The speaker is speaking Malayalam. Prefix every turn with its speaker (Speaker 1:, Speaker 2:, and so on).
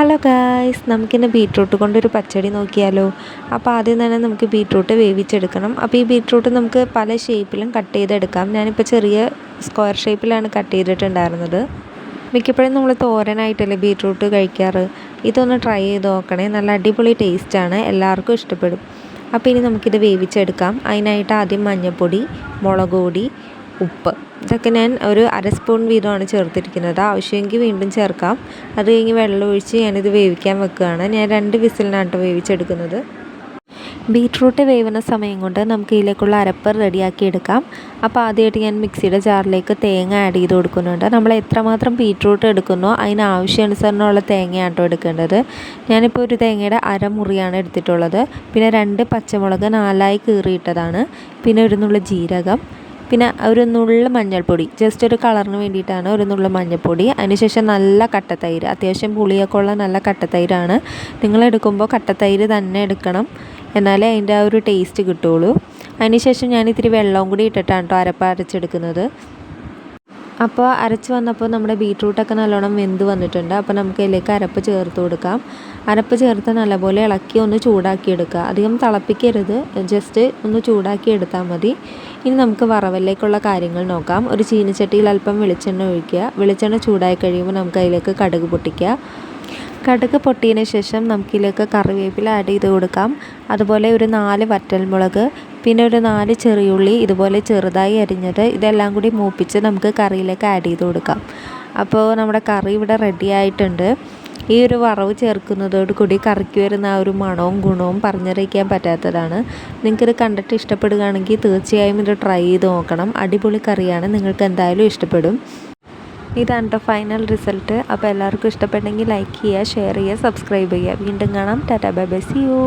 Speaker 1: ഹലോ ഗായ്സ് നമുക്കിന്ന് ബീട്രൂട്ട് കൊണ്ടൊരു പച്ചടി നോക്കിയാലോ. അപ്പോൾ ആദ്യം തന്നെ നമുക്ക് ബീട്രൂട്ട് വേവിച്ചെടുക്കണം. അപ്പോൾ ഈ ബീട്രൂട്ട് നമുക്ക് പല ഷേപ്പിലും കട്ട് ചെയ്തെടുക്കാം. ഞാനിപ്പോൾ ചെറിയ സ്ക്വയർ ഷേപ്പിലാണ് കട്ട് ചെയ്തിട്ടുണ്ടായിരുന്നത്. മിക്കപ്പോഴും നമ്മൾ തോരനായിട്ടല്ലേ ബീട്രൂട്ട് കഴിക്കാറ്. ഇതൊന്ന് ട്രൈ ചെയ്ത് നോക്കണേ. നല്ല അടിപൊളി ടേസ്റ്റാണ് എല്ലാവർക്കും ഇഷ്ടപ്പെടും. അപ്പോൾ ഇനി നമുക്കിത് വേവിച്ചെടുക്കാം. അതിനായിട്ട് ആദ്യം മഞ്ഞൾപ്പൊടി മുളക് പൊടി ഉപ്പ്. ഇതൊക്കെ ഞാൻ ഒരു അര സ്പൂൺ വീതമാണ് ചേർത്തിരിക്കുന്നത്. ആവശ്യമെങ്കിൽ വീണ്ടും ചേർക്കാം. അത് കഴിഞ്ഞ് വെള്ളം ഒഴിച്ച് ഞാനിത് വേവിക്കാൻ വെക്കുകയാണ്. ഞാൻ രണ്ട് വിസിലിനാണ് വേവിച്ചെടുക്കുന്നത്. ബീട്രൂട്ട് വേവുന്ന സമയം കൊണ്ട് നമുക്ക് ഇതിലേക്കുള്ള അരപ്പ് റെഡിയാക്കി എടുക്കാം. അപ്പോൾ ആദ്യമായിട്ട് ഞാൻ മിക്സിയുടെ ജാറിലേക്ക് തേങ്ങ ആഡ് ചെയ്ത് കൊടുക്കുന്നുണ്ട്. നമ്മൾ എത്രമാത്രം ബീട്രൂട്ട് എടുക്കുന്നോ അതിന് ആവശ്യാനുസരണമുള്ള തേങ്ങയാണ് കേട്ടോ എടുക്കേണ്ടത്. ഞാനിപ്പോൾ ഒരു തേങ്ങയുടെ അരമുറിയാണ് എടുത്തിട്ടുള്ളത്. പിന്നെ രണ്ട് പച്ചമുളക് നാലായി കീറിയിട്ടതാണ്. പിന്നെ ഒരു നുള്ള ജീരകം പിന്നെ ഒരു നുള്ള് മഞ്ഞൾപ്പൊടി. ജസ്റ്റ് ഒരു കളറിന് വേണ്ടിയിട്ടാണ് ഒരു നുള്ള് മഞ്ഞൾപ്പൊടി. അതിനുശേഷം നല്ല കട്ടത്തൈര്. അത്യാവശ്യം പുളിയൊക്കെ ഉള്ള നല്ല കട്ടത്തൈരാണ്. നിങ്ങൾ എടുക്കുമ്പോൾ കട്ടത്തൈര് തന്നെ എടുക്കണം. എന്നാലേ അതിന്റെ ആ ഒരു ടേസ്റ്റ് കിട്ടുള്ളൂ അതിനുശേഷം ഞാൻ ഇത്തിരി വെള്ളവും കൂടി ഇട്ടിട്ടാണ് കേട്ടോ അരപ്പ് അരച്ചെടുക്കുന്നത്. അപ്പോൾ അരച്ച് വന്നപ്പോൾ നമ്മുടെ ബീട്രൂട്ടൊക്കെ നല്ലോണം വെന്ത് വന്നിട്ടുണ്ട്. അപ്പോൾ നമുക്ക് ഇതിലേക്ക് അരപ്പ് ചേർത്ത് കൊടുക്കാം. അരപ്പ് ചേർത്ത് നല്ലപോലെ ഇളക്കി ഒന്ന് ചൂടാക്കി എടുക്കുക അധികം തിളപ്പിക്കരുത്. ജസ്റ്റ് ഒന്ന് ചൂടാക്കി എടുത്താൽ മതി. ഇനി നമുക്ക് വറവിലേക്കുള്ള കാര്യങ്ങൾ നോക്കാം. ഒരു ചീനിച്ചട്ടിയിൽ അല്പം വെളിച്ചെണ്ണ ഒഴിക്കുക. വെളിച്ചെണ്ണ ചൂടായി കഴിയുമ്പോൾ നമുക്ക് അതിലേക്ക് കടുക് പൊട്ടിക്കുക. കടുക് പൊട്ടിയതിന് ശേഷം നമുക്കിതിലേക്ക് കറിവേപ്പില ആഡ് ചെയ്ത് കൊടുക്കാം. അതുപോലെ ഒരു നാല് വറ്റൽമുളക് പിന്നെ ഒരു നാല് ചെറിയുള്ളി ഇതുപോലെ ചെറുതായി അരിഞ്ഞത് ഇതെല്ലാം കൂടി മൂപ്പിച്ച് നമുക്ക് കറിയിലേക്ക് ആഡ് ചെയ്ത് കൊടുക്കാം. അപ്പോൾ നമ്മുടെ കറി ഇവിടെ റെഡി ആയിട്ടുണ്ട്. ഈ ഒരു വറവ് ചേർക്കുന്നതോട് കൂടി കറിക്ക് വരുന്ന ആ ഒരു മണവും ഗുണവും പറഞ്ഞറിയിക്കാൻ പറ്റാത്തതാണ്. നിങ്ങൾക്കിത് കണ്ടിട്ട് ഇഷ്ടപ്പെടുകയാണെങ്കിൽ തീർച്ചയായും ഇത് ട്രൈ ചെയ്ത് നോക്കണം. അടിപൊളി കറിയാണ്. നിങ്ങൾക്ക് എന്തായാലും ഇഷ്ടപ്പെടും. ഇതാണ് കേട്ടോ ഫൈനൽ റിസൾട്ട് അപ്പോൾ എല്ലാവർക്കും ഇഷ്ടപ്പെട്ടെങ്കിൽ ലൈക്ക് ചെയ്യുക ഷെയർ ചെയ്യുക സബ്സ്ക്രൈബ് ചെയ്യുക. വീണ്ടും കാണാം. Tata bye bye see you